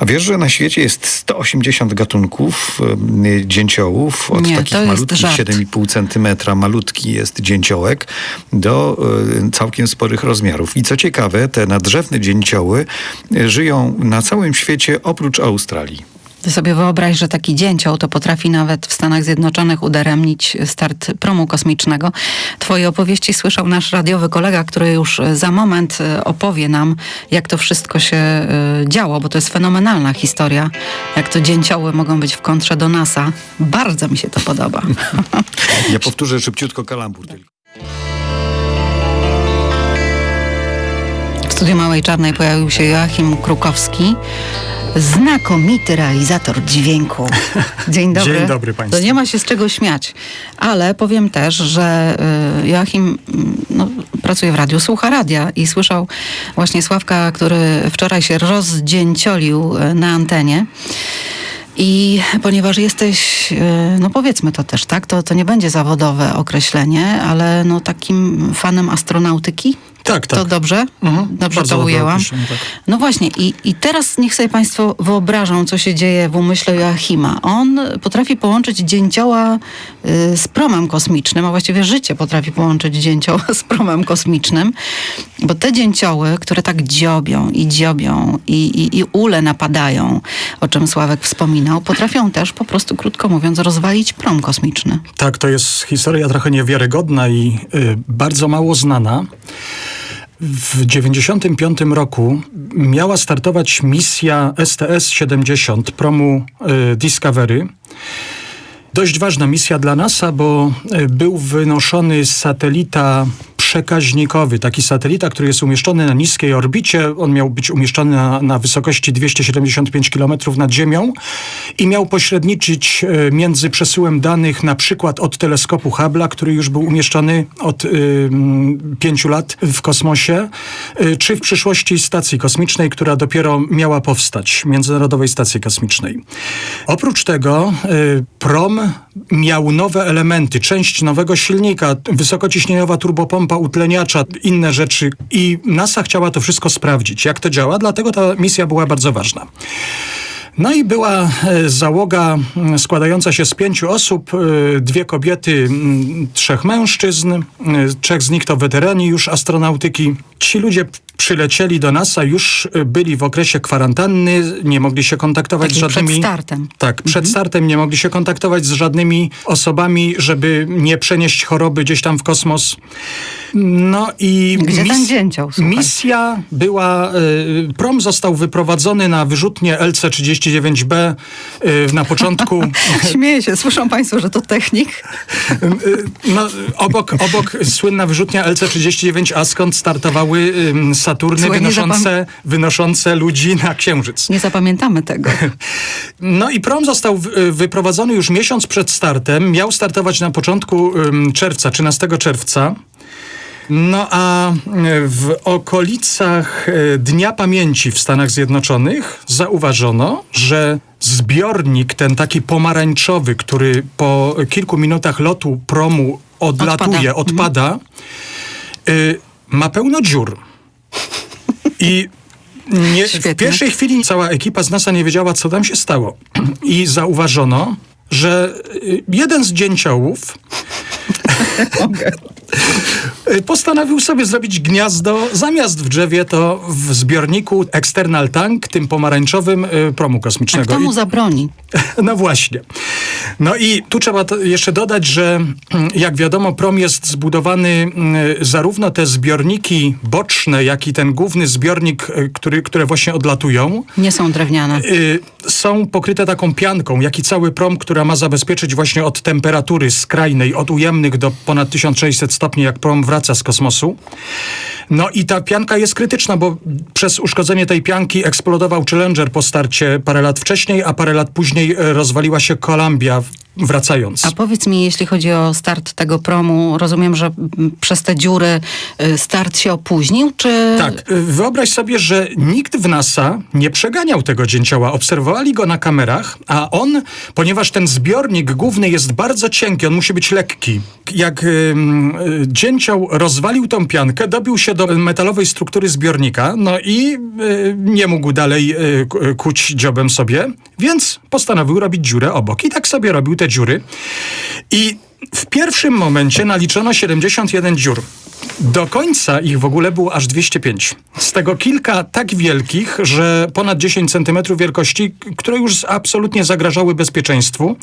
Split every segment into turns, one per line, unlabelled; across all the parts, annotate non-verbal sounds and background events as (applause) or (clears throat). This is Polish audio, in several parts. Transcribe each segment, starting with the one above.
A wiesz, że na świecie jest 180 gatunków dzięciołów, od
Nie,
takich malutkich
żart.
7,5 centymetra, malutki jest dzięciołek, do całkiem sporych rozmiarów. I co ciekawe, te nadrzewne dzięcioły y, żyją na całym świecie oprócz Australii.
Ty sobie wyobraź, że taki dzięcioł to potrafi nawet w Stanach Zjednoczonych udaremnić start promu kosmicznego. Twoje opowieści słyszał nasz radiowy kolega, który już za moment e, opowie nam, jak to wszystko się e, działo, bo to jest fenomenalna historia, jak to dzięcioły mogą być w kontrze do NASA. Bardzo mi się to podoba.
Ja powtórzę szybciutko kalambur tylko.
W studiu Małej Czarnej pojawił się Joachim Krukowski, znakomity realizator dźwięku. (laughs) Dzień dobry.
Dzień dobry państwu.
To nie ma się z czego śmiać. Ale powiem też, że y, Joachim mm, no, pracuje w radiu, słucha radia i słyszał właśnie Sławka, który wczoraj się rozdzięciolił y, na antenie. I ponieważ jesteś, y, no powiedzmy to też, tak? To, to nie będzie zawodowe określenie, ale no takim fanem astronautyki.
Tak, tak.
To dobrze?
Mhm,
Dobrze
bardzo
to ujęłam?
tak.
No właśnie, i, i teraz niech sobie Państwo wyobrażą, co się dzieje w umyśle Joachima. On potrafi połączyć dzięcioła y, z promem kosmicznym, a właściwie życie potrafi połączyć dzięcioła z promem kosmicznym, bo te dzięcioły, które tak dziobią i dziobią i, i, i ule napadają, o czym Sławek wspominał, potrafią też po prostu, krótko mówiąc, rozwalić prom kosmiczny.
Tak, to jest historia trochę niewiarygodna i y, bardzo mało znana. W 1995 roku miała startować misja STS-70 promu y, Discovery. Dość ważna misja dla NASA, bo y, był wynoszony satelita przekaźnikowy, taki satelita, który jest umieszczony na niskiej orbicie. On miał być umieszczony na, na wysokości 275 km nad Ziemią i miał pośredniczyć e, między przesyłem danych na przykład od teleskopu Hubble'a, który już był umieszczony od y, pięciu lat w kosmosie, y, czy w przyszłości stacji kosmicznej, która dopiero miała powstać, Międzynarodowej Stacji Kosmicznej. Oprócz tego y, prom miał nowe elementy, część nowego silnika, wysokociśnieniowa turbopompa utleniacza, inne rzeczy i NASA chciała to wszystko sprawdzić, jak to działa, dlatego ta misja była bardzo ważna. No i była e, załoga składająca się z pięciu osób, e, dwie kobiety, trzech mężczyzn, e, trzech z nich to weterani już astronautyki. Ci ludzie przylecieli do NASA, już e, byli w okresie kwarantanny, nie mogli się kontaktować
Takim
z żadnymi...
przed startem.
Tak, przed startem nie mogli się kontaktować z żadnymi osobami, żeby nie przenieść choroby gdzieś tam w kosmos. No i
Gdzie ten dzięcioł, słuchaj?
misja była, y, prom został wyprowadzony na wyrzutnię LC-39B y, na początku, (laughs)
Śmieję się, słyszą Państwo, że to technik?
y, no, obok, obok słynna wyrzutnia LC-39A, skąd startowały y, Saturny
Słuchaj,
wynoszące, wynoszące ludzi na Księżyc.
Nie zapamiętamy tego. (laughs)
No i prom został y, wyprowadzony już miesiąc przed startem. Miał startować na początku czerwca, 13 czerwca. No a y, w okolicach y, Dnia Pamięci w Stanach Zjednoczonych zauważono, że zbiornik ten taki pomarańczowy, który po kilku minutach lotu promu odlatuje,
Odpada.
odpada, y, ma pełno dziur. I nie, w pierwszej chwili cała ekipa z NASA nie wiedziała, co tam się stało. I zauważono, że y, jeden z dzięciołów (laughs) postanowił sobie zrobić gniazdo zamiast w drzewie, to w zbiorniku external tank, tym pomarańczowym y, promu
A
kosmicznego.
kto mu zabroni? (laughs)
no właśnie. No i tu trzeba jeszcze dodać, że (clears throat) jak wiadomo, prom jest zbudowany mm, zarówno te zbiorniki boczne, jak i ten główny zbiornik, y, który, które właśnie odlatują,
Nie są drewniane.
y, są pokryte taką pianką, jak i cały prom, która ma zabezpieczyć właśnie od temperatury skrajnej, od ujemnych do ponad 1600 stopni, jak prom wraca z kosmosu. No i ta pianka jest krytyczna, bo przez uszkodzenie tej pianki eksplodował Challenger po starcie parę lat wcześniej, a parę lat później rozwaliła się Columbia. love. Wracając.
A powiedz mi, jeśli chodzi o start tego promu, rozumiem, że przez te dziury y, start się opóźnił, czy...
Tak, y, wyobraź sobie, że nikt w NASA nie przeganiał tego dzięcioła. Obserwowali go na kamerach, a on, ponieważ ten zbiornik główny jest bardzo cienki, on musi być lekki. Jak ym, y, dzięcioł rozwalił tą piankę, dobił się do metalowej struktury zbiornika, no i y, nie mógł dalej y, kuć dziobem sobie, więc postanowił robić dziurę obok. I tak sobie robił te dziury. I w pierwszym momencie naliczono 71 dziur. Do końca ich w ogóle było aż 205. Z tego kilka tak wielkich, że ponad 10 cm wielkości, które już absolutnie zagrażały bezpieczeństwu.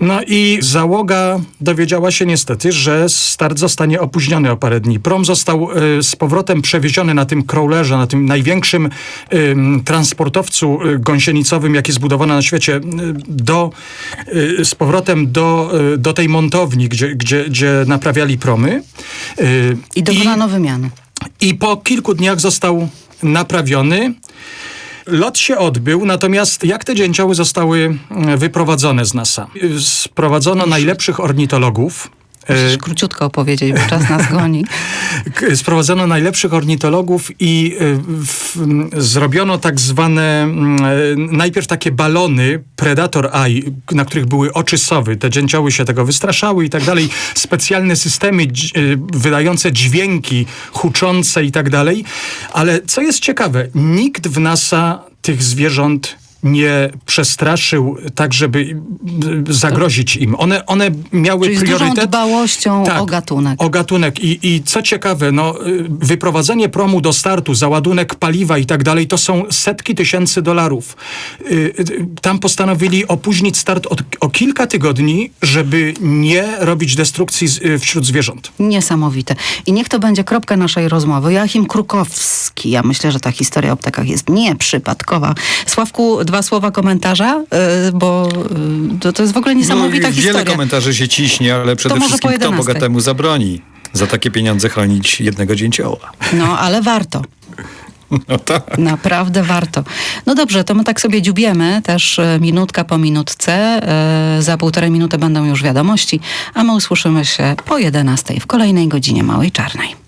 No i załoga dowiedziała się niestety, że start zostanie opóźniony o parę dni. Prom został y, z powrotem przewieziony na tym crawlerze, na tym największym ym, transportowcu y, gąsienicowym, jaki zbudowano na świecie, y, do, y, z powrotem do, y, do tej montowni, gdzie, gdzie, gdzie naprawiali promy. Y,
I dokonano wymiany.
i po kilku dniach został naprawiony. Lot się odbył, natomiast jak te dzięcioły zostały mm, wyprowadzone z NASA? Sprowadzono najlepszych ornitologów.
Musisz króciutko opowiedzieć, bo czas nas goni. (laughs)
Sprowadzono najlepszych ornitologów i y, w, zrobiono tak zwane, y, najpierw takie balony Predator Eye, na których były oczy sowy. Te dzięcioły się tego wystraszały i tak dalej. Specjalne systemy wydające dźwięki, huczące i tak dalej. Ale co jest ciekawe, nikt w NASA tych zwierząt nie przestraszył tak, żeby zagrozić im. One, one miały
Czyli z dużą
priorytet.
dbałością o gatunek.
O gatunek. I, I co ciekawe, no, y, wyprowadzenie promu do startu, załadunek paliwa i tak dalej, to są setki tysięcy dolarów. Y, y, Tam postanowili opóźnić start od, o kilka tygodni, żeby nie robić destrukcji wśród zwierząt.
Niesamowite. I niech to będzie kropka naszej rozmowy. Joachim Krukowski. Ja myślę, że ta historia o ptakach jest nieprzypadkowa. Sławku, dwa słowa komentarza, y, bo y, to, to jest w ogóle niesamowita
no,
historia.
Wiele komentarzy się ciśnie, ale przede
po
wszystkim kto
11.
bogatemu zabroni za takie pieniądze chronić jednego dzięcioła.
No, ale warto. (laughs)
No tak.
Naprawdę warto. No dobrze, to my tak sobie dziubiemy też e, minutka po minutce. Za półtorej minuty będą już wiadomości, a my usłyszymy się po 11 w kolejnej godzinie Małej Czarnej.